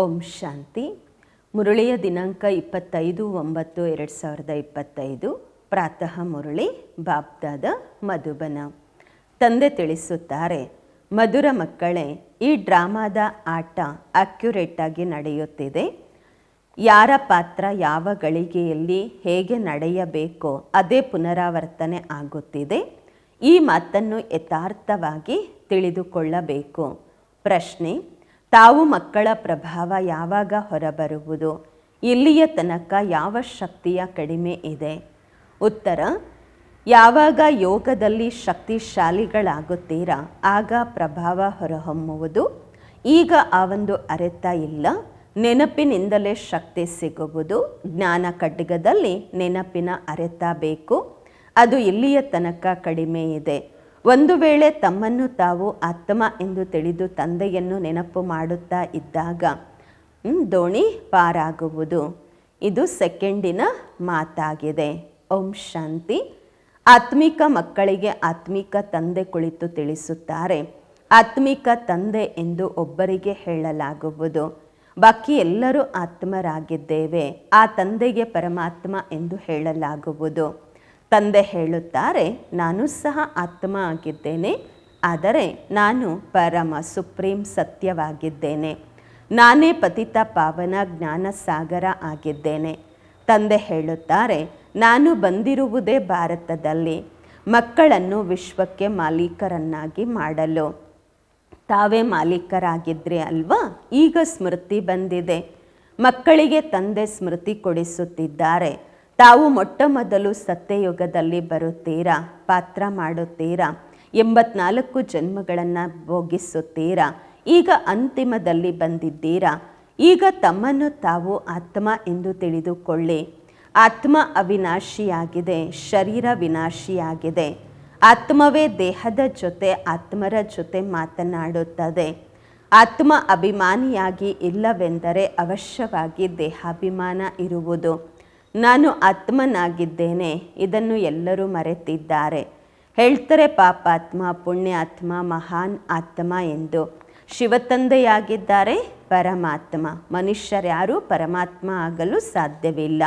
ಓಂ ಶಾಂತಿ. ಮುರುಳಿಯ ದಿನಾಂಕ ಇಪ್ಪತ್ತೈದು ಒಂಬತ್ತು ಎರಡು ಸಾವಿರದ ಇಪ್ಪತ್ತೈದು. ಪ್ರಾತಃ ಮುರಳಿ ಬಾಬ್ದಾದ ಮಧುಬನ. ತಂದೆ ತಿಳಿಸುತ್ತಾರೆ, ಮಧುರ ಮಕ್ಕಳೇ, ಈ ಡ್ರಾಮಾದ ಆಟ ಅಕ್ಯುರೇಟಾಗಿ ನಡೆಯುತ್ತಿದೆ. ಯಾರ ಪಾತ್ರ ಯಾವ ಗಳಿಗೆಯಲ್ಲಿ ಹೇಗೆ ನಡೆಯಬೇಕೋ ಅದೇ ಪುನರಾವರ್ತನೆ ಆಗುತ್ತಿದೆ. ಈ ಮಾತನ್ನು ಯಥಾರ್ಥವಾಗಿ ತಿಳಿದುಕೊಳ್ಳಬೇಕು. ಪ್ರಶ್ನೆ ತಾವು ಮಕ್ಕಳ ಪ್ರಭಾವ ಯಾವಾಗ ಹೊರಬರುವುದು? ಇಲ್ಲಿಯ ತನಕ ಯಾವ ಶಕ್ತಿಯ ಕಡಿಮೆ ಇದೆ? ಉತ್ತರ, ಯಾವಾಗ ಯೋಗದಲ್ಲಿ ಶಕ್ತಿಶಾಲಿಗಳಾಗುತ್ತೀರಾ? ಆಗ ಪ್ರಭಾವ ಹೊರಹೊಮ್ಮುವುದು. ಈಗ ಆ ಒಂದು ಅರೆತ ಇಲ್ಲ. ನೆನಪಿನಿಂದಲೇ ಶಕ್ತಿ ಸಿಗುವುದು. ಜ್ಞಾನ ಖಡ್ಗದಲ್ಲಿ ನೆನಪಿನ ಅರೆತ ಬೇಕು. ಅದು ಇಲ್ಲಿಯ ತನಕ ಕಡಿಮೆ ಇದೆ. ಒಂದು ವೇಳೆ ತಮ್ಮನ್ನು ತಾವು ಆತ್ಮ ಎಂದು ತಿಳಿದು ತಂದೆಯನ್ನು ನೆನಪು ಮಾಡುತ್ತಾ ಇದ್ದಾಗ ದೋಣಿ ಪಾರಾಗುವುದು. ಇದು ಸೆಕೆಂಡಿನ ಮಾತಾಗಿದೆ. ಓಂ ಶಾಂತಿ. ಆತ್ಮಿಕ ಮಕ್ಕಳಿಗೆ ಆತ್ಮಿಕ ತಂದೆ ಕುಳಿತು ತಿಳಿಸುತ್ತಾರೆ. ಆತ್ಮಿಕ ತಂದೆ ಎಂದು ಒಬ್ಬರಿಗೆ ಹೇಳಲಾಗುವುದು. ಬಾಕಿ ಎಲ್ಲರೂ ಆತ್ಮರಾಗಿದ್ದೇವೆ. ಆ ತಂದೆಗೆ ಪರಮಾತ್ಮ ಎಂದು ಹೇಳಲಾಗುವುದು. ತಂದೆ ಹೇಳುತ್ತಾರೆ, ನಾನು ಸಹ ಆತ್ಮ ಆಗಿದ್ದೇನೆ, ಆದರೆ ನಾನು ಪರಮ ಸುಪ್ರೀಂ ಸತ್ಯವಾಗಿದ್ದೇನೆ. ನಾನೇ ಪತಿತ ಪಾವನ ಜ್ಞಾನ ಸಾಗರ ಆಗಿದ್ದೇನೆ. ತಂದೆ ಹೇಳುತ್ತಾರೆ, ನಾನು ಬಂದಿರುವುದೇ ಭಾರತದಲ್ಲಿ. ಮಕ್ಕಳನ್ನು ವಿಶ್ವಕ್ಕೆ ಮಾಲೀಕರನ್ನಾಗಿ ಮಾಡಲು. ತಾವೇ ಮಾಲೀಕರಾಗಿದ್ರಿ ಅಲ್ವಾ? ಈಗ ಸ್ಮೃತಿ ಬಂದಿದೆ. ಮಕ್ಕಳಿಗೆ ತಂದೆ ಸ್ಮೃತಿ ಕೊಡಿಸುತ್ತಿದ್ದಾರೆ. ತಾವು ಮೊಟ್ಟ ಮೊದಲು ಸತ್ಯಯುಗದಲ್ಲಿ ಬರುತ್ತೀರಾ? ಪಾತ್ರ ಮಾಡುತ್ತೀರಾ? ಎಂಬತ್ನಾಲ್ಕು ಜನ್ಮಗಳನ್ನು ಭೋಗಿಸುತ್ತೀರಾ? ಈಗ ಅಂತಿಮದಲ್ಲಿ ಬಂದಿದ್ದೀರಾ? ಈಗ ತಮ್ಮನ್ನು ತಾವು ಆತ್ಮ ಎಂದು ತಿಳಿದುಕೊಳ್ಳಿ. ಆತ್ಮ ಅವಿನಾಶಿಯಾಗಿದೆ, ಶರೀರ ವಿನಾಶಿಯಾಗಿದೆ. ಆತ್ಮವೇ ದೇಹದ ಜೊತೆ, ಆತ್ಮರ ಜೊತೆ ಮಾತನಾಡುತ್ತದೆ. ಆತ್ಮ ಅಭಿಮಾನಿಯಾಗಿ ಇಲ್ಲವೆಂದರೆ ಅವಶ್ಯವಾಗಿ ದೇಹಾಭಿಮಾನ ಇರುವುದು. ನಾನು ಆತ್ಮನಾಗಿದ್ದೇನೆ, ಇದನ್ನು ಎಲ್ಲರೂ ಮರೆತಿದ್ದಾರೆ. ಹೇಳ್ತಾರೆ ಪಾಪಾತ್ಮ, ಪುಣ್ಯಾತ್ಮ, ಮಹಾನ್ ಆತ್ಮ ಎಂದು. ಶಿವತಂದೆಯಾಗಿದ್ದಾರೆ ಪರಮಾತ್ಮ. ಮನುಷ್ಯರ್ಯಾರೂ ಪರಮಾತ್ಮ ಆಗಲು ಸಾಧ್ಯವಿಲ್ಲ.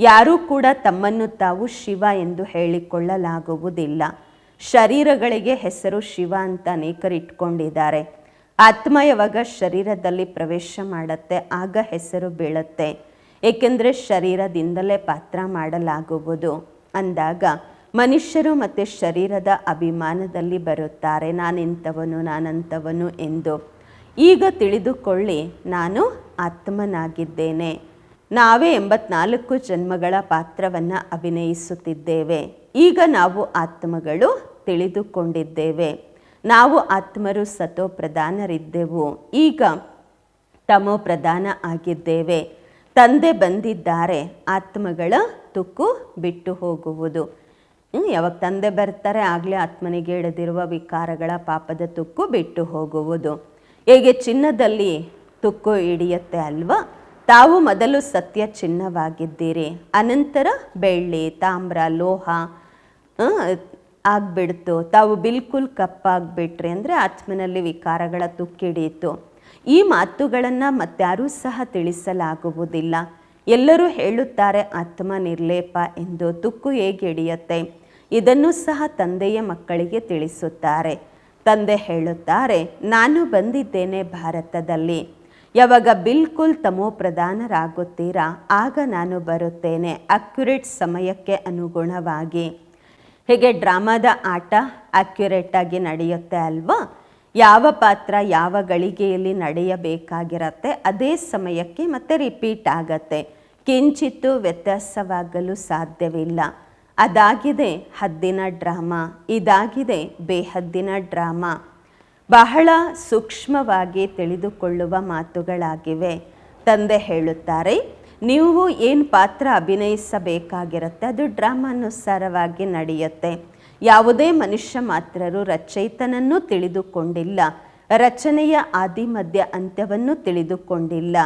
ಯಾರೂ ಕೂಡ ತಮ್ಮನ್ನು ತಾವು ಶಿವ ಎಂದು ಹೇಳಿಕೊಳ್ಳಲಾಗುವುದಿಲ್ಲ. ಶರೀರಗಳಿಗೆ ಹೆಸರು ಶಿವ ಅಂತ ಅನೇಕರು ಇಟ್ಕೊಂಡಿದ್ದಾರೆ. ಆತ್ಮ ಯಾವಾಗ ಶರೀರದಲ್ಲಿ ಪ್ರವೇಶ ಮಾಡುತ್ತೆ, ಆಗ ಹೆಸರು ಬೀಳುತ್ತೆ. ಏಕೆಂದರೆ ಶರೀರದಿಂದಲೇ ಪಾತ್ರ ಮಾಡಲಾಗುವುದು. ಅಂದಾಗ ಮನುಷ್ಯರು ಮತ್ತು ಶರೀರದ ಅಭಿಮಾನದಲ್ಲಿ ಬರುತ್ತಾರೆ. ನಾನಿಂಥವನು, ನಾನಂಥವನು ಎಂದು. ಈಗ ತಿಳಿದುಕೊಳ್ಳಿ, ನಾನು ಆತ್ಮನಾಗಿದ್ದೇನೆ. ನಾವೇ ಎಂಬತ್ನಾಲ್ಕು ಜನ್ಮಗಳ ಪಾತ್ರವನ್ನು ಅಭಿನಯಿಸುತ್ತಿದ್ದೇವೆ. ಈಗ ನಾವು ಆತ್ಮಗಳು ತಿಳಿದುಕೊಂಡಿದ್ದೇವೆ. ನಾವು ಆತ್ಮರು ಸತೋ ಪ್ರಧಾನರಿದ್ದೆವು ಈಗ ತಮೋ ಪ್ರಧಾನ ಆಗಿದ್ದೇವೆ. ತಂದೆ ಬಂದಿದ್ದಾರೆ, ಆತ್ಮಗಳ ತುಕ್ಕು ಬಿಟ್ಟು ಹೋಗುವುದು. ಯಾವಾಗ ತಂದೆ ಬರ್ತಾರೆ, ಆಗಲೇ ಆತ್ಮನಿಗೆ ಇಳಿದಿರುವ ವಿಕಾರಗಳ ಪಾಪದ ತುಕ್ಕು ಬಿಟ್ಟು ಹೋಗುವುದು. ಹೇಗೆ ಚಿನ್ನದಲ್ಲಿ ತುಕ್ಕು ಹಿಡಿಯುತ್ತೆ ಅಲ್ವಾ? ತಾವು ಮೊದಲು ಸತ್ಯ ಚಿನ್ನವಾಗಿದ್ದೀರಿ. ಅನಂತರ ಬೆಳ್ಳಿ, ತಾಮ್ರ, ಲೋಹ ಆಗ್ಬಿಡ್ತು. ತಾವು ಬಿಲ್ಕುಲ್ ಕಪ್ಪಾಗ್ಬಿಟ್ರಿ. ಅಂದರೆ ಆತ್ಮನಲ್ಲಿ ವಿಕಾರಗಳ ತುಕ್ಕಿಡಿಯಿತು ಈ ಮಾತುಗಳನ್ನು ಮತ್ತಾರೂ ಸಹ ತಿಳಿಸಲಾಗುವುದಿಲ್ಲ. ಎಲ್ಲರೂ ಹೇಳುತ್ತಾರೆ, ಆತ್ಮ ನಿರ್ಲೇಪ ಎಂದು ತುಕ್ಕು ಹೇಗೆ ಹಿಡಿಯುತ್ತೆ? ಇದನ್ನು ಸಹ ತಂದೆಯ ಮಕ್ಕಳಿಗೆ ತಿಳಿಸುತ್ತಾರೆ. ತಂದೆ ಹೇಳುತ್ತಾರೆ, ನಾನು ಬಂದಿದ್ದೇನೆ ಭಾರತದಲ್ಲಿ. ಯಾವಾಗ ಬಿಲ್ಕುಲ್ ತಮೋ ಪ್ರಧಾನರಾಗುತ್ತೀರಾ, ಆಗ ನಾನು ಬರುತ್ತೇನೆ, ಅಕ್ಯುರೇಟ್ ಸಮಯಕ್ಕೆ ಅನುಗುಣವಾಗಿ. ಹೇಗೆ ಡ್ರಾಮಾದ ಆಟ ಅಕ್ಯುರೇಟಾಗಿ ನಡೆಯುತ್ತೆ ಅಲ್ವಾ? ಯಾವ ಪಾತ್ರ ಯಾವ ಗಳಿಗೆಯಲ್ಲಿ ನಡೆಯಬೇಕಾಗಿರತ್ತೆ ಅದೇ ಸಮಯಕ್ಕೆ ಮತ್ತೆ ರಿಪೀಟ್ ಆಗತ್ತೆ. ಕಿಂಚಿತ್ತು ವ್ಯತ್ಯಾಸವಾಗಲು ಸಾಧ್ಯವಿಲ್ಲ. ಅದಾಗಿದೆ ಹದ್ದಿನ ಡ್ರಾಮಾ, ಇದಾಗಿದೆ ಬೇಹದ್ದಿನ ಡ್ರಾಮಾ. ಬಹಳ ಸೂಕ್ಷ್ಮವಾಗಿ ತಿಳಿದುಕೊಳ್ಳುವ ಮಾತುಗಳಾಗಿವೆ. ತಂದೆ ಹೇಳುತ್ತಾರೆ, ನೀವು ಏನು ಪಾತ್ರ ಅಭಿನಯಿಸಬೇಕಾಗಿರುತ್ತೆ ಅದು ಡ್ರಾಮಾನುಸಾರವಾಗಿ ನಡೆಯುತ್ತೆ. ಯಾವುದೇ ಮನುಷ್ಯ ಮಾತ್ರರು ರಚಯಿತನನ್ನು ತಿಳಿದುಕೊಂಡಿಲ್ಲ, ರಚನೆಯ ಆದಿ ಮಧ್ಯ ಅಂತ್ಯವನ್ನು ತಿಳಿದುಕೊಂಡಿಲ್ಲ.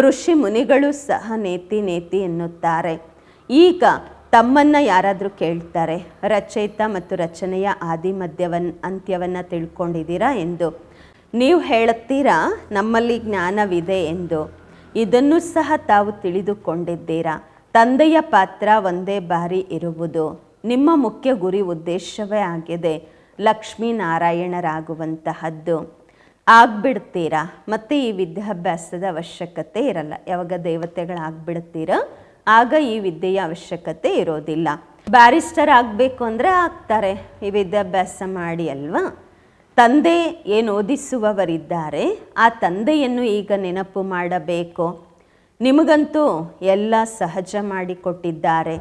ಋಷಿ ಮುನಿಗಳು ಸಹ ನೇತಿ ನೇತಿ ಎನ್ನುತ್ತಾರೆ. ಈಗ ತಮ್ಮನ್ನ ಯಾರಾದರೂ ಕೇಳ್ತಾರೆ, ರಚಯಿತ ಮತ್ತು ರಚನೆಯ ಆದಿ ಮಧ್ಯವನ್ ಅಂತ್ಯವನ್ನು ತಿಳ್ಕೊಂಡಿದ್ದೀರಾ ಎಂದು. ನೀವು ಹೇಳುತ್ತೀರಾ, ನಮ್ಮಲ್ಲಿ ಜ್ಞಾನವಿದೆ ಎಂದು. ಇದನ್ನು ಸಹ ತಾವು ತಿಳಿದುಕೊಂಡಿದ್ದೀರಾ. ತಂದೆಯ ಪಾತ್ರ ಒಂದೇ ಬಾರಿ ಇರುವುದು. ನಿಮ್ಮ ಮುಖ್ಯ ಗುರಿ ಉದ್ದೇಶವೇ ಆಗಿದೆ ಲಕ್ಷ್ಮೀನಾರಾಯಣರಾಗುವಂತಹದ್ದು. ಆಗ್ಬಿಡ್ತೀರಾ? ಮತ್ತು ಈ ವಿದ್ಯಾಭ್ಯಾಸದ ಅವಶ್ಯಕತೆ ಇರಲ್ಲ. ಯಾವಾಗ ದೇವತೆಗಳಾಗ್ಬಿಡ್ತೀರಾ ಆಗ ಈ ವಿದ್ಯೆಯ ಅವಶ್ಯಕತೆ ಇರೋದಿಲ್ಲ. ಬ್ಯಾರಿಸ್ಟರ್ ಆಗಬೇಕು ಅಂದರೆ ಆಗ್ತಾರೆ. ಈ ವಿದ್ಯಾಭ್ಯಾಸ ಮಾಡಿ ಅಲ್ವಾ? ತಂದೆ ಏನು ಓದಿಸುವವರಿದ್ದಾರೆ, ಆ ತಂದೆಯನ್ನು ಈಗ ನೆನಪು ಮಾಡಬೇಕು. ನಿಮಗಂತೂ ಎಲ್ಲ ಸಹಜ ಮಾಡಿಕೊಟ್ಟಿದ್ದಾರೆ.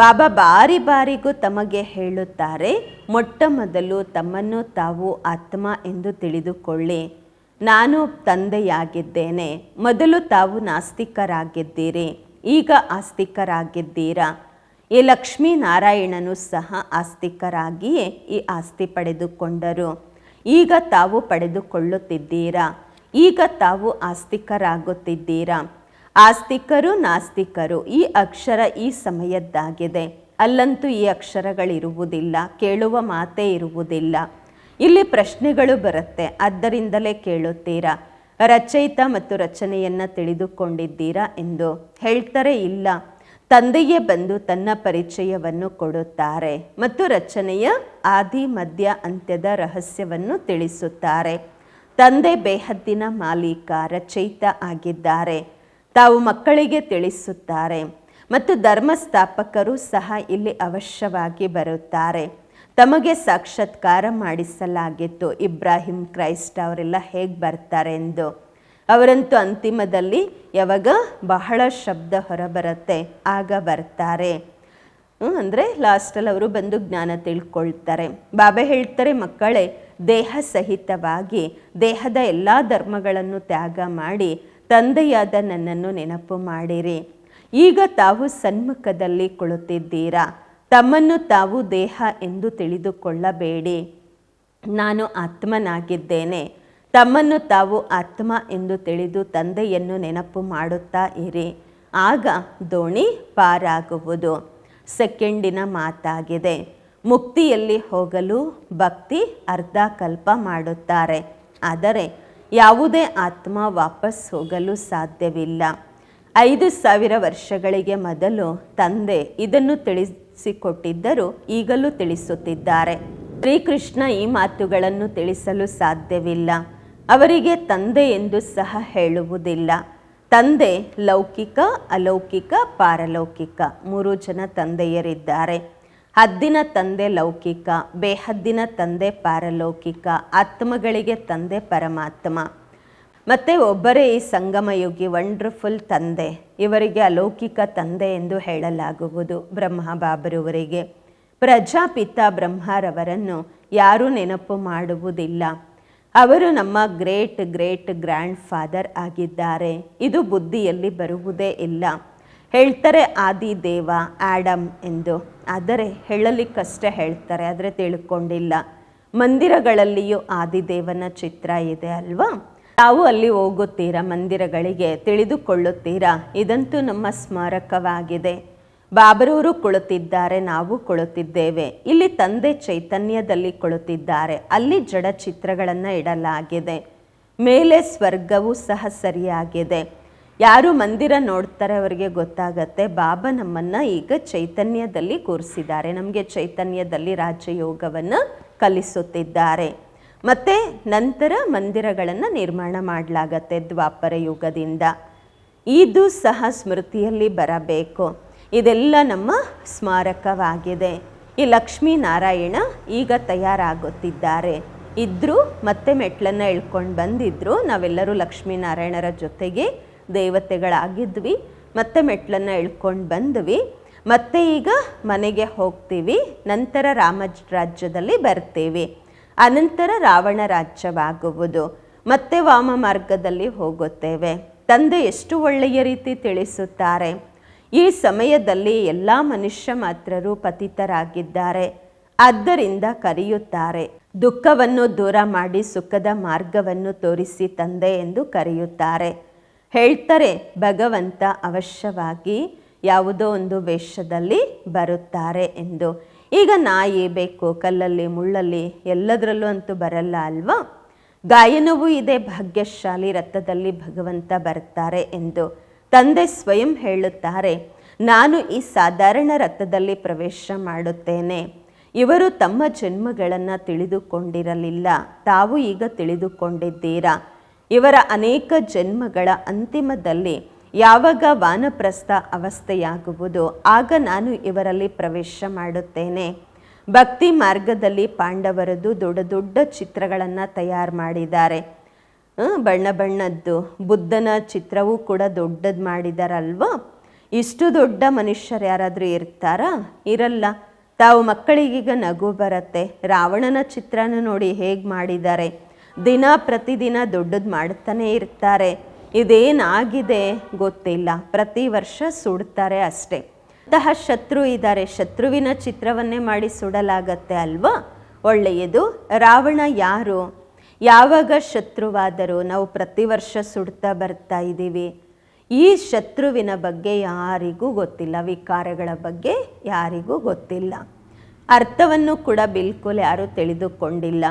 ಬಾಬಾ ಬಾರಿ ಬಾರಿಗೂ ತಮಗೆ ಹೇಳುತ್ತಾರೆ, ಮೊಟ್ಟ ಮೊದಲು ತಮ್ಮನ್ನು ತಾವು ಆತ್ಮ ಎಂದು ತಿಳಿದುಕೊಳ್ಳಿ. ನಾನು ತಂದೆಯಾಗಿದ್ದೇನೆ, ಮೊದಲು ತಾವು ನಾಸ್ತಿಕರಾಗಿದ್ದೀರಿ, ಈಗ ಆಸ್ತಿಕರಾಗಿದ್ದೀರಾ? ಈ ಲಕ್ಷ್ಮೀನಾರಾಯಣನು ಸಹ ಆಸ್ತಿಕರಾಗಿಯೇ ಈ ಆಸ್ತಿ ಪಡೆದುಕೊಂಡರು. ಈಗ ತಾವು ಪಡೆದುಕೊಳ್ಳುತ್ತಿದ್ದೀರಾ? ಈಗ ತಾವು ಆಸ್ತಿಕರಾಗುತ್ತಿದ್ದೀರಾ? ಆಸ್ತಿಕರು ನಾಸ್ತಿಕರು, ಈ ಅಕ್ಷರ ಈ ಸಮಯದ್ದಾಗಿದೆ. ಅಲ್ಲಂತೂ ಈ ಅಕ್ಷರಗಳಿರುವುದಿಲ್ಲ, ಕೇಳುವ ಮಾತೇ ಇರುವುದಿಲ್ಲ. ಇಲ್ಲಿ ಪ್ರಶ್ನೆಗಳು ಬರುತ್ತೆ ಆದ್ದರಿಂದಲೇ ಕೇಳುತ್ತೀರಾ? ರಚಯಿತ ಮತ್ತು ರಚನೆಯನ್ನು ತಿಳಿದುಕೊಂಡಿದ್ದೀರಾ ಎಂದು ಹೇಳ್ತಾರೆ ಇಲ್ಲ. ತಂದೆಯೇ ಬಂದು ತನ್ನ ಪರಿಚಯವನ್ನು ಕೊಡುತ್ತಾರೆ ಮತ್ತು ರಚನೆಯ ಆದಿ, ಮಧ್ಯ, ಅಂತ್ಯದ ರಹಸ್ಯವನ್ನು ತಿಳಿಸುತ್ತಾರೆ. ತಂದೆ ಬೇಹದ್ದಿನ ಮಾಲೀಕ, ರಚಯಿತ ಆಗಿದ್ದಾರೆ. ತಾವು ಮಕ್ಕಳಿಗೆ ತಿಳಿಸುತ್ತಾರೆ. ಮತ್ತು ಧರ್ಮಸ್ಥಾಪಕರು ಸಹ ಇಲ್ಲಿ ಅವಶ್ಯವಾಗಿ ಬರುತ್ತಾರೆ. ತಮಗೆ ಸಾಕ್ಷಾತ್ಕಾರ ಮಾಡಿಸಲಾಗಿತ್ತು. ಇಬ್ರಾಹಿಂ ಕ್ರೈಸ್ಟ್ ಅವರೆಲ್ಲ ಹೇಗೆ ಬರ್ತಾರೆ ಎಂದು ಅವರಂತೂ ಅಂತಿಮದಲ್ಲಿ ಯಾವಾಗ ಬಹಳ ಶಬ್ದ ಹೊರಬರುತ್ತೆ, ಆಗ ಬರ್ತಾರೆ. ಅಂದರೆ ಲಾಸ್ಟಲ್ಲಿ ಅವರು ಬಂದು ಜ್ಞಾನ ತಿಳ್ಕೊಳ್ತಾರೆ. ಬಾಬೆ ಹೇಳ್ತಾರೆ, ಮಕ್ಕಳೇ, ದೇಹ ಸಹಿತವಾಗಿ ದೇಹದ ಎಲ್ಲ ಧರ್ಮಗಳನ್ನು ತ್ಯಾಗ ಮಾಡಿ ತಂದೆಯಾದ ನನ್ನನ್ನು ನೆನಪು ಮಾಡಿರಿ. ಈಗ ತಾವು ಸನ್ಮುಖದಲ್ಲಿ ಕುಳಿತಿದ್ದೀರಾ? ತಮ್ಮನ್ನು ತಾವು ದೇಹ ಎಂದು ತಿಳಿದುಕೊಳ್ಳಬೇಡಿ. ನಾನು ಆತ್ಮನಾಗಿದ್ದೇನೆ. ತಮ್ಮನ್ನು ತಾವು ಆತ್ಮ ಎಂದು ತಿಳಿದು ತಂದೆಯನ್ನು ನೆನಪು ಮಾಡುತ್ತಾ ಇರಿ. ಆಗ ದೋಣಿ ಪಾರಾಗುವುದು. ಸೆಕೆಂಡಿನ ಮಾತಾಗಿದೆ. ಮುಕ್ತಿಯಲ್ಲಿ ಹೋಗಲು ಭಕ್ತಿ ಅರ್ಧಕಲ್ಪ ಮಾಡುತ್ತಾರೆ. ಆದರೆ ಯಾವುದೇ ಆತ್ಮ ವಾಪಸ್ ಹೋಗಲು ಸಾಧ್ಯವಿಲ್ಲ. ಐದು ಸಾವಿರ ವರ್ಷಗಳಿಗೆ ಮೊದಲು ತಂದೆ ಇದನ್ನು ತಿಳಿಸಿಕೊಟ್ಟಿದ್ದರೂ ಈಗಲೂ ತಿಳಿಸುತ್ತಿದ್ದಾರೆ. ಶ್ರೀಕೃಷ್ಣ ಈ ಮಾತುಗಳನ್ನು ತಿಳಿಸಲು ಸಾಧ್ಯವಿಲ್ಲ. ಅವರಿಗೆ ತಂದೆ ಎಂದು ಸಹ ಹೇಳುವುದಿಲ್ಲ. ತಂದೆ ಲೌಕಿಕ, ಅಲೌಕಿಕ, ಪಾರಲೌಕಿಕ ಮೂರು ಜನ ತಂದೆಯರಿದ್ದಾರೆ. ಹದ್ದಿನ ತಂದೆ ಲೌಕಿಕ, ಬೇಹದ್ದಿನ ತಂದೆ ಪಾರಲೌಕಿಕ, ಆತ್ಮಗಳಿಗೆ ತಂದೆ ಪರಮಾತ್ಮ. ಮತ್ತು ಒಬ್ಬರೇ ಈ ಸಂಗಮಯುಗಿ ವಂಡರ್ಫುಲ್ ತಂದೆ. ಇವರಿಗೆ ಅಲೌಕಿಕ ತಂದೆ ಎಂದು ಹೇಳಲಾಗುವುದು ಬ್ರಹ್ಮ ಬಾಬರವರಿಗೆ ಪ್ರಜಾಪಿತ ಬ್ರಹ್ಮರವರನ್ನು ಯಾರೂ ನೆನಪು ಮಾಡುವುದಿಲ್ಲ. ಅವರು ನಮ್ಮ ಗ್ರೇಟ್ ಗ್ರೇಟ್ ಗ್ರ್ಯಾಂಡ್ ಫಾದರ್ ಆಗಿದ್ದಾರೆ. ಇದು ಬುದ್ಧಿಯಲ್ಲಿ ಬರುವುದೇ ಇಲ್ಲ. ಹೇಳ್ತಾರೆ ಆದಿ ದೇವ ಆಡಮ್ ಎಂದು. ಆದರೆ ಹೇಳಲಿಕ್ಕಷ್ಟೇ ಹೇಳ್ತಾರೆ, ಆದರೆ ತಿಳ್ಕೊಂಡಿಲ್ಲ. ಮಂದಿರಗಳಲ್ಲಿಯೂ ಆದಿದೇವನ ಚಿತ್ರ ಇದೆ ಅಲ್ವಾ? ತಾವು ಅಲ್ಲಿ ಹೋಗುತ್ತೀರಾ, ಮಂದಿರಗಳಿಗೆ ತಿಳಿದುಕೊಳ್ಳುತ್ತೀರಾ? ಇದಂತೂ ನಮ್ಮ ಸ್ಮಾರಕವಾಗಿದೆ. ಬಾಬರೂರು ಕುಳಿತಿದ್ದಾರೆ, ನಾವು ಕುಳಿತಿದ್ದೇವೆ. ಇಲ್ಲಿ ತಂದೆ ಚೈತನ್ಯದಲ್ಲಿ ಕುಳಿತಿದ್ದಾರೆ. ಅಲ್ಲಿ ಜಡ ಚಿತ್ರಗಳನ್ನು ಇಡಲಾಗಿದೆ. ಮೇಲೆ ಸ್ವರ್ಗವೂ ಸಹ ಸರಿಯಾಗಿದೆ. ಯಾರು ಮಂದಿರ ನೋಡ್ತಾರೆ ಅವರಿಗೆ ಗೊತ್ತಾಗತ್ತೆ. ಬಾಬಾ ನಮ್ಮನ್ನು ಈಗ ಚೈತನ್ಯದಲ್ಲಿ ಕೂರಿಸಿದ್ದಾರೆ. ನಮಗೆ ಚೈತನ್ಯದಲ್ಲಿ ರಾಜಯೋಗವನ್ನು ಕಲಿಸುತ್ತಿದ್ದಾರೆ. ಮತ್ತು ನಂತರ ಮಂದಿರಗಳನ್ನು ನಿರ್ಮಾಣ ಮಾಡಲಾಗತ್ತೆ ದ್ವಾಪರ ಯುಗದಿಂದ. ಇದು ಸಹ ಸ್ಮೃತಿಯಲ್ಲಿ ಬರಬೇಕು. ಇದೆಲ್ಲ ನಮ್ಮ ಸ್ಮಾರಕವಾಗಿದೆ. ಈ ಲಕ್ಷ್ಮೀನಾರಾಯಣ ಈಗ ತಯಾರಾಗುತ್ತಿದ್ದಾರೆ. ಇದ್ದರೂ ಮತ್ತೆ ಮೆಟ್ಲನ್ನು ಇಳ್ಕೊಂಡು ಬಂದಿದ್ರು ನಾವೆಲ್ಲರೂ ಲಕ್ಷ್ಮೀನಾರಾಯಣರ ಜೊತೆಗೆ ದೇವತೆಗಳಾಗಿದ್ವಿ. ಮತ್ತೆ ಮೆಟ್ಲನ್ನು ಇಳ್ಕೊಂಡು ಬಂದ್ವಿ. ಮತ್ತೆ ಈಗ ಮನೆಗೆ ಹೋಗ್ತೀವಿ. ನಂತರ ರಾಮ ರಾಜ್ಯದಲ್ಲಿ ಬರ್ತೀವಿ. ಅನಂತರ ರಾವಣ ರಾಜ್ಯವಾಗುವುದು. ಮತ್ತೆ ವಾಮ ಮಾರ್ಗದಲ್ಲಿ ಹೋಗುತ್ತೇವೆ. ತಂದೆ ಎಷ್ಟು ಒಳ್ಳೆಯ ರೀತಿ ತಿಳಿಸುತ್ತಾರೆ. ಈ ಸಮಯದಲ್ಲಿ ಎಲ್ಲ ಮನುಷ್ಯ ಮಾತ್ರರು ಪತಿತರಾಗಿದ್ದಾರೆ. ಆದ್ದರಿಂದ ಕರೆಯುತ್ತಾರೆ, ದುಃಖವನ್ನು ದೂರ ಮಾಡಿ ಸುಖದ ಮಾರ್ಗವನ್ನು ತೋರಿಸಿ ತಂದೆ ಎಂದು ಕರೆಯುತ್ತಾರೆ. ಹೇಳ್ತಾರೆ, ಭಗವಂತ ಅವಶ್ಯವಾಗಿ ಯಾವುದೋ ಒಂದು ವೇಷದಲ್ಲಿ ಬರುತ್ತಾರೆ ಎಂದು. ಈಗ ನಾಯಿ ಬೇಕು, ಕಲ್ಲಲ್ಲಿ, ಮುಳ್ಳಲ್ಲಿ ಎಲ್ಲದರಲ್ಲೂ ಅಂತೂ ಬರಲ್ಲ ಅಲ್ವಾ? ಗಾಯನವೂ ಇದೆ, ಭಾಗ್ಯಶಾಲಿ ರಥದಲ್ಲಿ ಭಗವಂತ ಬರ್ತಾರೆ ಎಂದು. ತಂದೆ ಸ್ವಯಂ ಹೇಳುತ್ತಾರೆ, ನಾನು ಈ ಸಾಧಾರಣ ರಥದಲ್ಲಿ ಪ್ರವೇಶ ಮಾಡುತ್ತೇನೆ. ಇವರು ತಮ್ಮ ಜನ್ಮಗಳನ್ನು ತಿಳಿದುಕೊಂಡಿರಲಿಲ್ಲ, ತಾವು ಈಗ ತಿಳಿದುಕೊಂಡಿದ್ದೀರಾ? ಇವರ ಅನೇಕ ಜನ್ಮಗಳ ಅಂತಿಮದಲ್ಲಿ ಯಾವಾಗ ವಾನಪ್ರಸ್ಥ ಅವಸ್ಥೆಯಾಗುವುದು, ಆಗ ನಾನು ಇವರಲ್ಲಿ ಪ್ರವೇಶ ಮಾಡುತ್ತೇನೆ. ಭಕ್ತಿ ಮಾರ್ಗದಲ್ಲಿ ಪಾಂಡವರದು ದೊಡ್ಡ ದೊಡ್ಡ ಚಿತ್ರಗಳನ್ನು ತಯಾರು ಮಾಡಿದ್ದಾರೆ. ಬಣ್ಣ ಬಣ್ಣದ್ದು, ಬುದ್ಧನ ಚಿತ್ರವೂ ಕೂಡ ದೊಡ್ಡದು ಮಾಡಿದಾರಲ್ವಾ? ಇಷ್ಟು ದೊಡ್ಡ ಮನುಷ್ಯರು ಯಾರಾದರೂ ಇರ್ತಾರಾ? ಇರಲ್ಲ. ತಾವು ಮಕ್ಕಳಿಗೀಗ ನಗು ಬರುತ್ತೆ. ರಾವಣನ ಚಿತ್ರನ ನೋಡಿ ಹೇಗೆ ಮಾಡಿದ್ದಾರೆ? ದಿನ ಪ್ರತಿದಿನ ದೊಡ್ಡದು ಮಾಡ್ತಾನೆ ಇರ್ತಾರೆ. ಇದೇನಾಗಿದೆ ಗೊತ್ತಿಲ್ಲ. ಪ್ರತಿ ವರ್ಷ ಸುಡ್ತಾರೆ ಅಷ್ಟೇ. ಅಂತಹ ಶತ್ರು ಇದ್ದಾರೆ. ಶತ್ರುವಿನ ಚಿತ್ರವನ್ನೇ ಮಾಡಿ ಸುಡಲಾಗತ್ತೆ ಅಲ್ವಾ? ಒಳ್ಳೆಯದು. ರಾವಣ ಯಾರು? ಯಾವಾಗ ಶತ್ರುವಾದರೂ ನಾವು ಪ್ರತಿ ವರ್ಷ ಸುಡ್ತಾ ಬರ್ತಾ ಇದ್ದೀವಿ. ಈ ಶತ್ರುವಿನ ಬಗ್ಗೆ ಯಾರಿಗೂ ಗೊತ್ತಿಲ್ಲ. ವಿಕಾರಗಳ ಬಗ್ಗೆ ಯಾರಿಗೂ ಗೊತ್ತಿಲ್ಲ. ಅರ್ಥವನ್ನು ಕೂಡ ಬಿಲ್ಕುಲ್ ಯಾರೂ ತಿಳಿದುಕೊಂಡಿಲ್ಲ.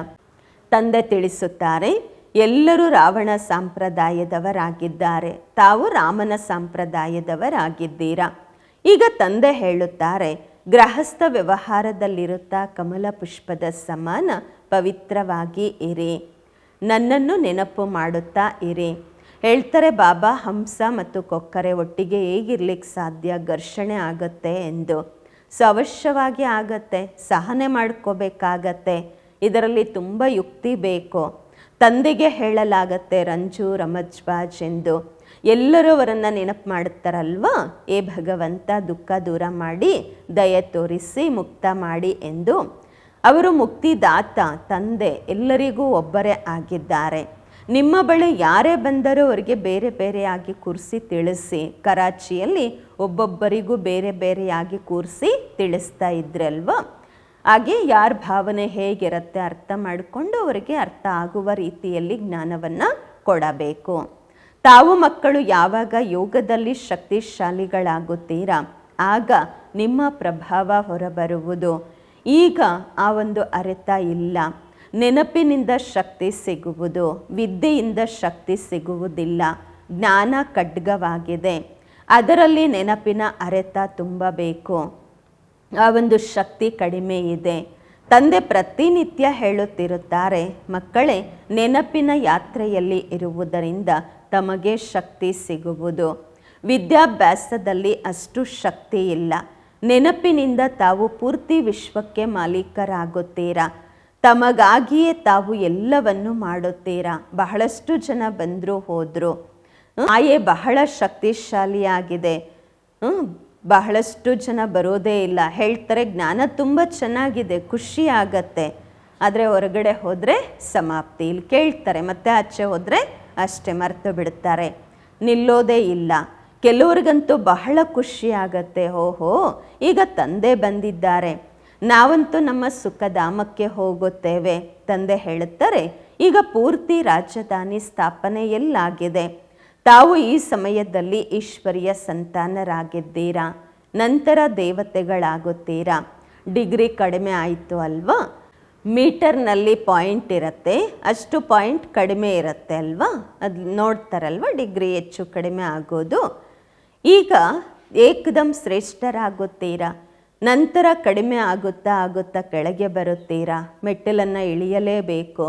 ತಂದೆ ತಿಳಿಸುತ್ತಾರೆ, ಎಲ್ಲರೂ ರಾವಣ ಸಂಪ್ರದಾಯದವರಾಗಿದ್ದಾರೆ. ತಾವು ರಾಮನ ಸಂಪ್ರದಾಯದವರಾಗಿದ್ದೀರಾ? ಈಗ ತಂದೆ ಹೇಳುತ್ತಾರೆ, ಗೃಹಸ್ಥ ವ್ಯವಹಾರದಲ್ಲಿರುತ್ತಾ ಕಮಲ ಪುಷ್ಪದ ಸಮಾನ ಪವಿತ್ರವಾಗಿ ಇರಿ. ನನ್ನನ್ನು ನೆನಪು ಮಾಡುತ್ತಾ ಇರಿ. ಹೇಳ್ತಾರೆ, ಬಾಬಾ, ಹಂಸ ಮತ್ತು ಕೊಕ್ಕರೆ ಒಟ್ಟಿಗೆ ಹೇಗಿರ್ಲಿಕ್ಕೆ ಸಾಧ್ಯ? ಘರ್ಷಣೆ ಆಗುತ್ತೆ ಎಂದು. ಸೊ ಅವಶ್ಯವಾಗಿ ಆಗತ್ತೆ, ಸಹನೆ ಮಾಡ್ಕೋಬೇಕಾಗತ್ತೆ. ಇದರಲ್ಲಿ ತುಂಬ ಯುಕ್ತಿ ಬೇಕು. ತಂದೆಗೆ ಹೇಳಲಾಗತ್ತೆ, ರಂಜು ರಮಜ್ಬಾಜ್ ಎಂದು. ಎಲ್ಲರೂ ಅವರನ್ನು ನೆನಪು ಮಾಡುತ್ತಾರಲ್ವಾ ಏ ಭಗವಂತ, ದುಃಖ ದೂರ ಮಾಡಿ, ದಯ ತೋರಿಸಿ, ಮುಕ್ತ ಮಾಡಿ ಎಂದು. ಅವರು ಮುಕ್ತಿದಾತ, ತಂದೆ, ಎಲ್ಲರಿಗೂ ಒಬ್ಬರೇ ಆಗಿದ್ದಾರೆ. ನಿಮ್ಮ ಬಳಿ ಯಾರೇ ಬಂದರೂ ಅವರಿಗೆ ಬೇರೆ ಬೇರೆಯಾಗಿ ಕೂರಿಸಿ ತಿಳಿಸಿ. ಕರಾಚಿಯಲ್ಲಿ ಒಬ್ಬೊಬ್ಬರಿಗೂ ಬೇರೆ ಬೇರೆಯಾಗಿ ಕೂರಿಸಿ ತಿಳಿಸ್ತಾ ಇದ್ರಲ್ವಾ? ಹಾಗೆ ಯಾರ ಭಾವನೆ ಹೇಗಿರುತ್ತೆ ಅರ್ಥ ಮಾಡಿಕೊಂಡು ಅವರಿಗೆ ಅರ್ಥ ಆಗುವ ರೀತಿಯಲ್ಲಿ ಜ್ಞಾನವನ್ನು ಕೊಡಬೇಕು. ತಾವು ಮಕ್ಕಳು ಯಾವಾಗ ಯೋಗದಲ್ಲಿ ಶಕ್ತಿಶಾಲಿಗಳಾಗುತ್ತೀರಾ? ಆಗ ನಿಮ್ಮ ಪ್ರಭಾವ ಹೊರಬರುವುದು. ಈಗ ಆ ಒಂದು ಅರಿತ ಇಲ್ಲ. ನೆನಪಿನಿಂದ ಶಕ್ತಿ ಸಿಗುವುದು, ವಿದ್ಯೆಯಿಂದ ಶಕ್ತಿ ಸಿಗುವುದಿಲ್ಲ. ಜ್ಞಾನ ಖಡ್ಗವಾಗಿದೆ. ಅದರಲ್ಲಿ ನೆನಪಿನ ಅರೆತ ತುಂಬಬೇಕು. ಆ ಒಂದು ಶಕ್ತಿ ಕಡಿಮೆ ಇದೆ. ತಂದೆ ಪ್ರತಿನಿತ್ಯ ಹೇಳುತ್ತಿರುತ್ತಾರೆ, ಮಕ್ಕಳೇ, ನೆನಪಿನ ಯಾತ್ರೆಯಲ್ಲಿ ಇರುವುದರಿಂದ ತಮಗೆ ಶಕ್ತಿ ಸಿಗುವುದು. ವಿದ್ಯಾಭ್ಯಾಸದಲ್ಲಿ ಅಷ್ಟು ಶಕ್ತಿ ಇಲ್ಲ. ನೆನಪಿನಿಂದ ತಾವು ಪೂರ್ತಿ ವಿಶ್ವಕ್ಕೆ ಮಾಲೀಕರಾಗುತ್ತೀರಾ? ತಮಗಾಗಿಯೇ ತಾವು ಎಲ್ಲವನ್ನು ಮಾಡುತ್ತೀರಾ? ಬಹಳಷ್ಟು ಜನ ಬಂದರು ಹೋದರು ಆಯೇ ಬಹಳ ಶಕ್ತಿಶಾಲಿಯಾಗಿದೆ. ಬಹಳಷ್ಟು ಜನ ಬರೋದೇ ಇಲ್ಲ. ಹೇಳ್ತಾರೆ, ಜ್ಞಾನ ತುಂಬ ಚೆನ್ನಾಗಿದೆ, ಖುಷಿ ಆಗತ್ತೆ. ಆದರೆ ಹೊರಗಡೆ ಹೋದರೆ ಸಮಾಪ್ತಿ. ಇಲ್ಲಿ ಕೇಳ್ತಾರೆ, ಮತ್ತೆ ಆಚೆ ಹೋದರೆ ಅಷ್ಟೇ ಮರೆತು ಬಿಡ್ತಾರೆ. ನಿಲ್ಲೋದೇ ಇಲ್ಲ. ಕೆಲವ್ರಿಗಂತೂ ಬಹಳ ಖುಷಿ ಆಗತ್ತೆ. ಓಹೋ, ಈಗ ತಂದೆ ಬಂದಿದ್ದಾರೆ. ನಾವಂತೂ ನಮ್ಮ ಸುಖಧಾಮಕ್ಕೆ ಹೋಗುತ್ತೇವೆ. ತಂದೆ ಹೇಳುತ್ತಾರೆ ಈಗ ಪೂರ್ತಿ ರಾಜಧಾನಿ ಸ್ಥಾಪನೆ ಎಲ್ಲಾಗಿದೆ ತಾವು ಈ ಸಮಯದಲ್ಲಿ ಈಶ್ವರಿಯ ಸಂತಾನರಾಗಿದ್ದೀರಾ? ನಂತರ ದೇವತೆಗಳಾಗುತ್ತೀರಾ? ಡಿಗ್ರಿ ಕಡಿಮೆ ಆಯಿತು ಅಲ್ವಾ? ಮೀಟರ್ನಲ್ಲಿ ಪಾಯಿಂಟ್ ಇರುತ್ತೆ, ಅಷ್ಟು ಪಾಯಿಂಟ್ ಕಡಿಮೆ ಇರುತ್ತೆ ಅಲ್ವಾ? ಅದು ನೋಡ್ತಾರಲ್ವ, ಡಿಗ್ರಿ ಹೆಚ್ಚು ಕಡಿಮೆ ಆಗೋದು? ಈಗ ಏಕದಮ್ ಶ್ರೇಷ್ಠರಾಗುತ್ತೀರಾ? ನಂತರ ಕಡಿಮೆ ಆಗುತ್ತಾ ಆಗುತ್ತಾ ಕೆಳಗೆ ಬರುತ್ತೀರಾ? ಮೆಟ್ಟಿಲನ್ನು ಇಳಿಯಲೇಬೇಕು.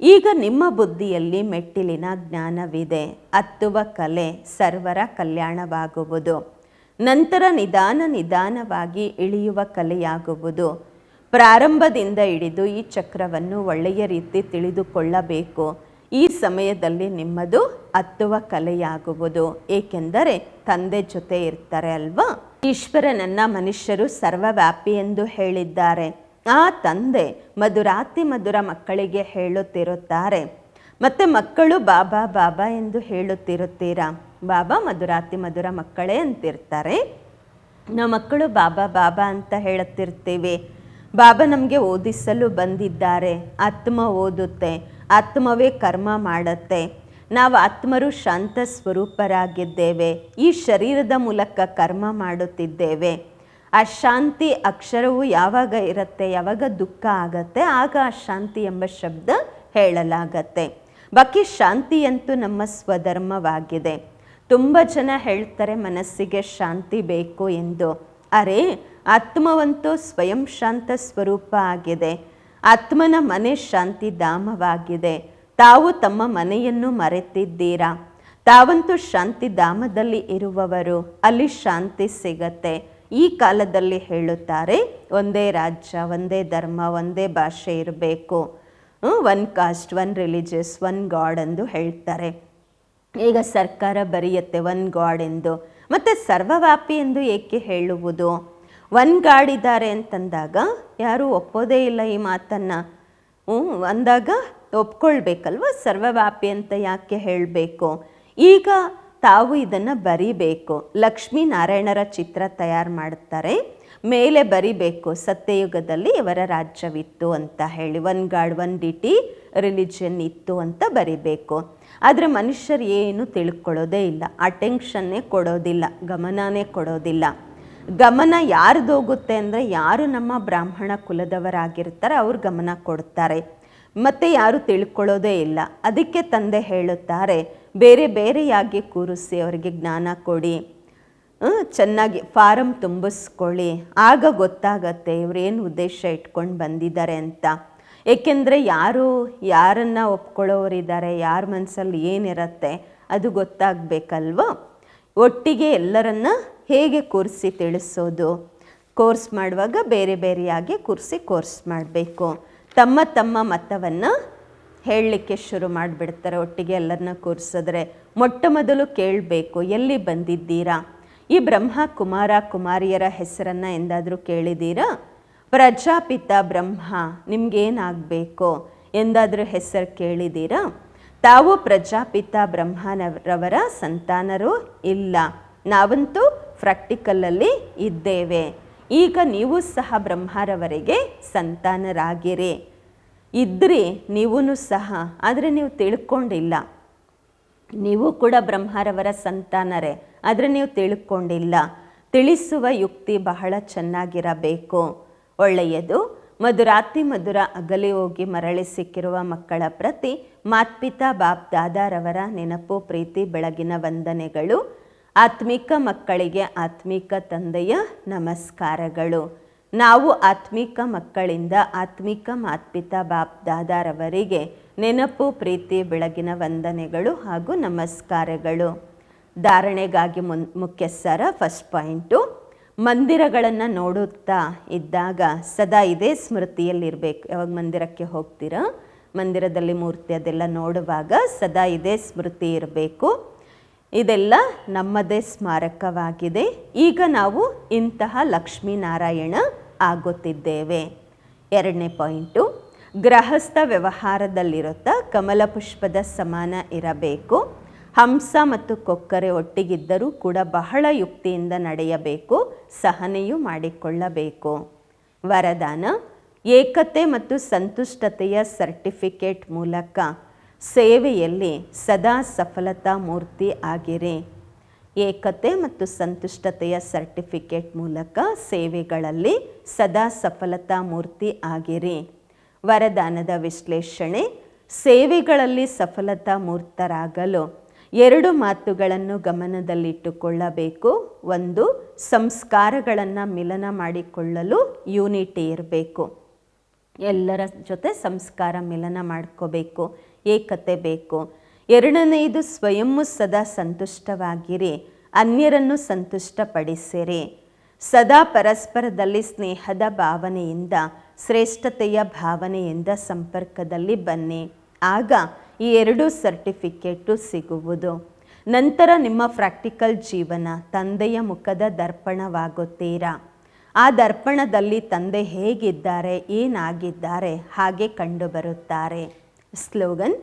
ಈಗ ನಿಮ್ಮ ಬುದ್ಧಿಯಲ್ಲಿ ಮೆಟ್ಟಿಲಿನ ಜ್ಞಾನವಿದೆ. ಹತ್ತುವ ಕಲೆ ಸರ್ವರ ಕಲ್ಯಾಣವಾಗುವುದು. ನಂತರ ನಿಧಾನ ನಿಧಾನವಾಗಿ ಇಳಿಯುವ ಕಲೆಯಾಗುವುದು. ಪ್ರಾರಂಭದಿಂದ ಹಿಡಿದು ಈ ಚಕ್ರವನ್ನು ಒಳ್ಳೆಯ ರೀತಿ ತಿಳಿದುಕೊಳ್ಳಬೇಕು. ಈ ಸಮಯದಲ್ಲಿ ನಿಮ್ಮದು ಹತ್ತುವ ಕಲೆಯಾಗುವುದು. ಏಕೆಂದರೆ ತಂದೆ ಜೊತೆ ಇರ್ತಾರೆ ಅಲ್ವಾ? ಈಶ್ವರನನ್ನ ಮನುಷ್ಯರು ಸರ್ವವ್ಯಾಪಿ ಎಂದು ಹೇಳಿದ್ದಾರೆ. ಆ ತಂದೆ ಮಧುರಾತಿ ಮಧುರ ಮಕ್ಕಳಿಗೆ ಹೇಳುತ್ತಿರುತ್ತಾರೆ. ಮತ್ತೆ ಮಕ್ಕಳು ಬಾಬಾ ಬಾಬಾ ಎಂದು ಹೇಳುತ್ತಿರುತ್ತೀರಾ? ಬಾಬಾ ಮಧುರಾತಿ ಮಧುರ ಮಕ್ಕಳೇ ಅಂತಿರ್ತಾರೆ. ನಾವು ಮಕ್ಕಳು ಬಾಬಾ ಬಾಬಾ ಅಂತ ಹೇಳುತ್ತಿರ್ತೀವಿ. ಬಾಬಾ ನಮಗೆ ಓದಿಸಲು ಬಂದಿದ್ದಾರೆ. ಆತ್ಮ ಓದುತ್ತೆ. ಆತ್ಮವೇ ಕರ್ಮ ಮಾಡುತ್ತೆ. ನಾವು ಆತ್ಮರು ಶಾಂತ ಸ್ವರೂಪರಾಗಿದ್ದೇವೆ. ಈ ಶರೀರದ ಮೂಲಕ ಕರ್ಮ ಮಾಡುತ್ತಿದ್ದೇವೆ. ಆ ಶಾಂತಿ ಅಕ್ಷರವು ಯಾವಾಗ ಇರುತ್ತೆ, ಯಾವಾಗ ದುಃಖ ಆಗತ್ತೆ, ಆಗ ಆ ಶಾಂತಿ ಎಂಬ ಶಬ್ದ ಹೇಳಲಾಗತ್ತೆ. ಬಾಕಿ ಶಾಂತಿಯಂತೂ ನಮ್ಮ ಸ್ವಧರ್ಮವಾಗಿದೆ. ತುಂಬ ಜನ ಹೇಳ್ತಾರೆ, ಮನಸ್ಸಿಗೆ ಶಾಂತಿ ಬೇಕು ಎಂದು. ಅರೆ, ಆತ್ಮವಂತೂ ಸ್ವಯಂ ಶಾಂತ ಸ್ವರೂಪ ಆಗಿದೆ. ಆತ್ಮನ ಮನೆ ಶಾಂತಿ ಧಾಮವಾಗಿದೆ. ತಾವು ತಮ್ಮ ಮನೆಯನ್ನು ಮರೆತಿದ್ದೀರಾ? ತಾವಂತೂ ಶಾಂತಿ ಧಾಮದಲ್ಲಿ ಇರುವವರು. ಅಲ್ಲಿ ಶಾಂತಿ ಸಿಗತ್ತೆ. ಈ ಕಾಲದಲ್ಲಿ ಹೇಳುತ್ತಾರೆ, ಒಂದೇ ರಾಜ್ಯ, ಒಂದೇ ಧರ್ಮ, ಒಂದೇ ಭಾಷೆ ಇರಬೇಕು. One caste, one religious, one God ಎಂದು ಹೇಳ್ತಾರೆ. ಈಗ ಸರ್ಕಾರ ಬರೆಯುತ್ತೆ ಒನ್ ಗಾಡ್ ಎಂದು. ಮತ್ತು ಸರ್ವವ್ಯಾಪಿ ಎಂದು ಏಕೆ ಹೇಳುವುದು? ಒನ್ ಗಾಡ್ ಇದ್ದಾರೆ ಅಂತಂದಾಗ ಯಾರೂ ಒಪ್ಪೋದೇ ಇಲ್ಲ ಈ ಮಾತನ್ನು. ಹ್ಞೂ ಅಂದಾಗ ಒಪ್ಕೊಳ್ಬೇಕಲ್ವ? ಸರ್ವವ್ಯಾಪಿ ಅಂತ ಯಾಕೆ ಹೇಳಬೇಕು? ಈಗ ತಾವು ಇದನ್ನು ಬರಿಬೇಕು. ಲಕ್ಷ್ಮೀನಾರಾಯಣರ ಚಿತ್ರ ತಯಾರು ಮಾಡುತ್ತಾರೆ ಮೇಲೆ ಬರಿಬೇಕು, ಸತ್ಯಯುಗದಲ್ಲಿ ಇವರ ರಾಜ್ಯವಿತ್ತು ಅಂತ ಹೇಳಿ, one God, one deity, religion ಇತ್ತು ಅಂತ ಬರಿಬೇಕು. ಆದರೆ ಮನುಷ್ಯರು ಏನು ತಿಳ್ಕೊಳ್ಳೋದೇ ಇಲ್ಲ. ಅಟೆನ್ಷನ್ನೇ ಕೊಡೋದಿಲ್ಲ, ಗಮನನೇ ಕೊಡೋದಿಲ್ಲ. ಗಮನ ಯಾರ್ದು ಹೋಗುತ್ತೆ ಅಂದರೆ ಯಾರು ನಮ್ಮ ಬ್ರಾಹ್ಮಣ ಕುಲದವರಾಗಿರ್ತಾರೆ, ಅವ್ರು ಗಮನ ಕೊಡ್ತಾರೆ. ಮತ್ತೆ ಯಾರು ತಿಳ್ಕೊಳ್ಳೋದೇ ಇಲ್ಲ. ಅದಕ್ಕೆ ತಂದೆ ಹೇಳುತ್ತಾರೆ ಬೇರೆ ಬೇರೆಯಾಗಿ ಕೂರಿಸಿ ಅವರಿಗೆ ಜ್ಞಾನ ಕೊಡಿ. ಚೆನ್ನಾಗಿ ಫಾರಮ್ ತುಂಬಿಸ್ಕೊಳ್ಳಿ. ಆಗ ಗೊತ್ತಾಗತ್ತೆ ಇವರೇನು ಉದ್ದೇಶ ಇಟ್ಕೊಂಡು ಬಂದಿದ್ದಾರೆ ಅಂತ. ಏಕೆಂದರೆ ಯಾರು, ಯಾರನ್ನು ಒಪ್ಕೊಳ್ಳೋರಿದ್ದಾರೆ, ಯಾರ ಮನಸ್ಸಲ್ಲಿ ಏನಿರತ್ತೆ ಅದು ಗೊತ್ತಾಗಬೇಕಲ್ವ? ಒಟ್ಟಿಗೆ ಎಲ್ಲರನ್ನ ಹೇಗೆ ಕೂರಿಸಿ ತಿಳಿಸೋದು? ಕೋರ್ಸ್ ಮಾಡುವಾಗ ಬೇರೆ ಬೇರೆಯಾಗಿ ಕೂರಿಸಿ ಕೋರ್ಸ್ ಮಾಡಬೇಕು. ತಮ್ಮ ತಮ್ಮ ಮತವನ್ನು ಹೇಳಲಿಕ್ಕೆ ಶುರು ಮಾಡಿಬಿಡ್ತಾರೆ. ಒಟ್ಟಿಗೆ ಎಲ್ಲರನ್ನ ಕೂರಿಸಿದ್ರೆ ಮೊಟ್ಟ ಮೊದಲು ಕೇಳಬೇಕು, ಎಲ್ಲಿ ಬಂದಿದ್ದೀರಾ? ಈ ಬ್ರಹ್ಮ ಕುಮಾರ ಕುಮಾರಿಯರ ಹೆಸರನ್ನು ಎಂದಾದರೂ ಕೇಳಿದ್ದೀರಾ? ಪ್ರಜಾಪಿತ ಬ್ರಹ್ಮ, ನಿಮಗೇನಾಗಬೇಕು ಎಂದಾದರೂ ಹೆಸರು ಕೇಳಿದ್ದೀರಾ? ತಾವು ಪ್ರಜಾಪಿತ ಬ್ರಹ್ಮನವರವರ ಸಂತಾನರು ಇಲ್ಲ. ನಾವಂತೂ ಪ್ರಾಕ್ಟಿಕಲಲ್ಲಿ ಇದ್ದೇವೆ. ಈಗ ನೀವು ಸಹ ಬ್ರಹ್ಮರವರಿಗೆ ಸಂತಾನರಾಗಿರಿ. ಇದ್ರಿ ನೀವೂ ಸಹ, ಆದರೆ ನೀವು ತಿಳ್ಕೊಂಡಿಲ್ಲ. ನೀವು ಕೂಡ ಬ್ರಹ್ಮರವರ ಸಂತಾನರೇ, ಆದರೆ ನೀವು ತಿಳ್ಕೊಂಡಿಲ್ಲ. ತಿಳಿಸುವ ಯುಕ್ತಿ ಬಹಳ ಚೆನ್ನಾಗಿರಬೇಕು. ಒಳ್ಳೆಯದು, ಮಧುರಾತಿ ಮಧುರ ಅಗಲಿ ಹೋಗಿ ಮರಳಿ ಸಿಕ್ಕಿರುವ ಮಕ್ಕಳ ಪ್ರತಿ ಮಾತ್ಪಿತಾ ಬಾಪ್ ದಾದಾರವರ ನೆನಪು, ಪ್ರೀತಿ, ಬೆಳಗಿನ ವಂದನೆಗಳು. ಆತ್ಮಿಕ ಮಕ್ಕಳಿಗೆ ಆತ್ಮಿಕ ತಂದೆಯ ನಮಸ್ಕಾರಗಳು. ನಾವು ಆತ್ಮಿಕ ಮಕ್ಕಳಿಂದ ಆತ್ಮಿಕ ಮಾತ್ಪಿತಾ ಬಾಪ್ ದಾದಾರವರಿಗೆ ನೆನಪು, ಪ್ರೀತಿ, ಬೆಳಗಿನ ವಂದನೆಗಳು ಹಾಗೂ ನಮಸ್ಕಾರಗಳು. ಧಾರಣೆಗಾಗಿ ಮುನ್ ಮುಖ್ಯ ಫಸ್ಟ್ ಪಾಯಿಂಟು, ಮಂದಿರಗಳನ್ನು ನೋಡುತ್ತಾ ಇದ್ದಾಗ ಸದಾ ಇದೇ ಸ್ಮೃತಿಯಲ್ಲಿರಬೇಕು. ಯಾವಾಗ ಮಂದಿರಕ್ಕೆ ಹೋಗ್ತೀರಾ? ಮಂದಿರದಲ್ಲಿ ಮೂರ್ತಿ ಅದೆಲ್ಲ ನೋಡುವಾಗ ಸದಾ ಇದೇ ಸ್ಮೃತಿ ಇರಬೇಕು. ಇದೆಲ್ಲ ನಮ್ಮದೇ ಸ್ಮಾರಕವಾಗಿದೆ. ಈಗ ನಾವು ಇಂತಹ ಲಕ್ಷ್ಮೀನಾರಾಯಣ ಆಗುತ್ತಿದ್ದೇವೆ ಎರಡನೇ ಪಾಯಿಂಟು, ಗೃಹಸ್ಥ ವ್ಯವಹಾರದಲ್ಲಿರುತ್ತಾ ಕಮಲಪುಷ್ಪದ ಸಮಾನ ಇರಬೇಕು. ಹಂಸ ಮತ್ತು ಕೊಕ್ಕರೆ ಒಟ್ಟಿಗಿದ್ದರೂ ಕೂಡ ಬಹಳ ಯುಕ್ತಿಯಿಂದ ನಡೆಯಬೇಕು, ಸಹನೆಯು ಮಾಡಿಕೊಳ್ಳಬೇಕು. ವರದಾನ, ಏಕತೆ ಮತ್ತು ಸಂತುಷ್ಟತೆಯ ಸರ್ಟಿಫಿಕೇಟ್ ಮೂಲಕ. ಸೇವೆಯಲ್ಲಿ ಸದಾ ಸಫಲತಾ ಮೂರ್ತಿ ಆಗಿರಿ. ಏಕತೆ ಮತ್ತು ಸಂತುಷ್ಟತೆಯ ಸರ್ಟಿಫಿಕೇಟ್ ಮೂಲಕ ಸೇವೆಗಳಲ್ಲಿ ಸದಾ ಸಫಲತಾ ಮೂರ್ತಿ ಆಗಿರಿ. ವರದಾನದ ವಿಶ್ಲೇಷಣೆ, ಸೇವೆಗಳಲ್ಲಿ ಸಫಲತಾ ಮೂರ್ತರಾಗಲು ಎರಡು ಮಾತುಗಳನ್ನು ಗಮನದಲ್ಲಿಟ್ಟುಕೊಳ್ಳಬೇಕು. ಒಂದು, ಸಂಸ್ಕಾರಗಳನ್ನು ಮಿಲನ ಮಾಡಿಕೊಳ್ಳಲು ಯೂನಿಟಿ ಇರಬೇಕು. ಎಲ್ಲರ ಜೊತೆ ಸಂಸ್ಕಾರ ಮಿಲನ ಮಾಡ್ಕೋಬೇಕು. ಏಕತೆ ಬೇಕು. ಎರಡನೆಯದು ಸ್ವಯಂ ಸದಾ ಸಂತುಷ್ಟವಾಗಿರಿ, ಅನ್ಯರನ್ನು ಸಂತುಷ್ಟಪಡಿಸಿರಿ. ಸದಾ ಪರಸ್ಪರದಲ್ಲಿ ಸ್ನೇಹದ ಭಾವನೆಯಿಂದ, ಶ್ರೇಷ್ಠತೆಯ ಭಾವನೆಯಿಂದ ಸಂಪರ್ಕದಲ್ಲಿ ಬನ್ನಿ. ಆಗ ಈ ಎರಡೂ ಸರ್ಟಿಫಿಕೇಟು ಸಿಗುವುದು. ನಂತರ ನಿಮ್ಮ ಪ್ರಾಕ್ಟಿಕಲ್ ಜೀವನ, ತಂದೆಯ ಮುಖದ ದರ್ಪಣವಾಗುತ್ತೀರಾ? ಆ ದರ್ಪಣದಲ್ಲಿ ತಂದೆ ಹೇಗಿದ್ದಾರೆ, ಏನಾಗಿದ್ದಾರೆ, ಹಾಗೆ ಕಂಡುಬರುತ್ತಾರೆ. ಸ್ಲೋಗನ್,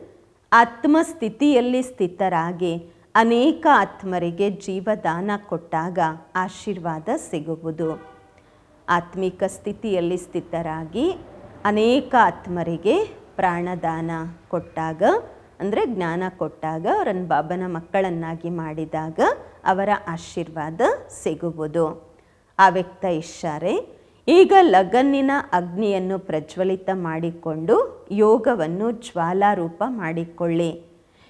ಆತ್ಮಸ್ಥಿತಿಯಲ್ಲಿ ಸ್ಥಿತರಾಗಿ ಅನೇಕ ಆತ್ಮರಿಗೆ ಜೀವದಾನ ಕೊಟ್ಟಾಗ ಆಶೀರ್ವಾದ ಸಿಗುವುದು. ಆತ್ಮಿಕ ಸ್ಥಿತಿಯಲ್ಲಿ ಸ್ಥಿತರಾಗಿ ಅನೇಕ ಆತ್ಮರಿಗೆ ಪ್ರಾಣದಾನ ಕೊಟ್ಟಾಗ, ಅಂದರೆ ಜ್ಞಾನ ಕೊಟ್ಟಾಗ, ಅವರನ್ನು ಬಾಬನ ಮಕ್ಕಳನ್ನಾಗಿ ಮಾಡಿದಾಗ ಅವರ ಆಶೀರ್ವಾದ ಸಿಗುವುದು. ಆ ವ್ಯಕ್ತ ಇಷ್ಟಾರೆ ಈಗ ಲಗನ್ನಿನ ಅಗ್ನಿಯನ್ನು ಪ್ರಜ್ವಲಿತ ಮಾಡಿಕೊಂಡು ಯೋಗವನ್ನು ಜ್ವಾಲಾರೂಪ ಮಾಡಿಕೊಳ್ಳಿ.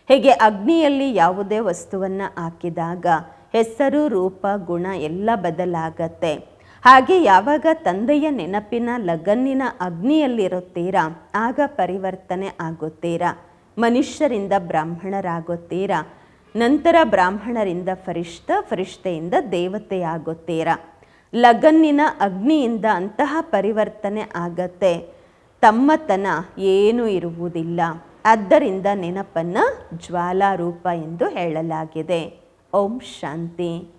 ಹೇಗೆ ಅಗ್ನಿಯಲ್ಲಿ ಯಾವುದೇ ವಸ್ತುವನ್ನು ಹಾಕಿದಾಗ ಹೆಸರು, ರೂಪ, ಗುಣ ಎಲ್ಲ ಬದಲಾಗತ್ತೆ. ಹಾಗೆ ಯಾವಾಗ ತಂದೆಯ ನೆನಪಿನ ಲಗನ್ನಿನ ಅಗ್ನಿಯಲ್ಲಿರುತ್ತೀರಾ, ಆಗ ಪರಿವರ್ತನೆ ಆಗುತ್ತೀರಾ. ಮನುಷ್ಯರಿಂದ ಬ್ರಾಹ್ಮಣರಾಗುತ್ತೀರಾ, ನಂತರ ಬ್ರಾಹ್ಮಣರಿಂದ ಫರಿಷ್ಠ, ಫರಿಷ್ಠೆಯಿಂದ ದೇವತೆಯಾಗುತ್ತೀರಾ. ಲಗನ್ನಿನ ಅಗ್ನಿಯಿಂದ ಅಂತಹ ಪರಿವರ್ತನೆ ಆಗತ್ತೆ. ತಮ್ಮತನ ಏನೂ ಇರುವುದಿಲ್ಲ. ಆದ್ದರಿಂದ ನೆನಪನ್ನು ಜ್ವಾಲಾರೂಪ ಎಂದು ಹೇಳಲಾಗಿದೆ. ಓಂ ಶಾಂತಿ.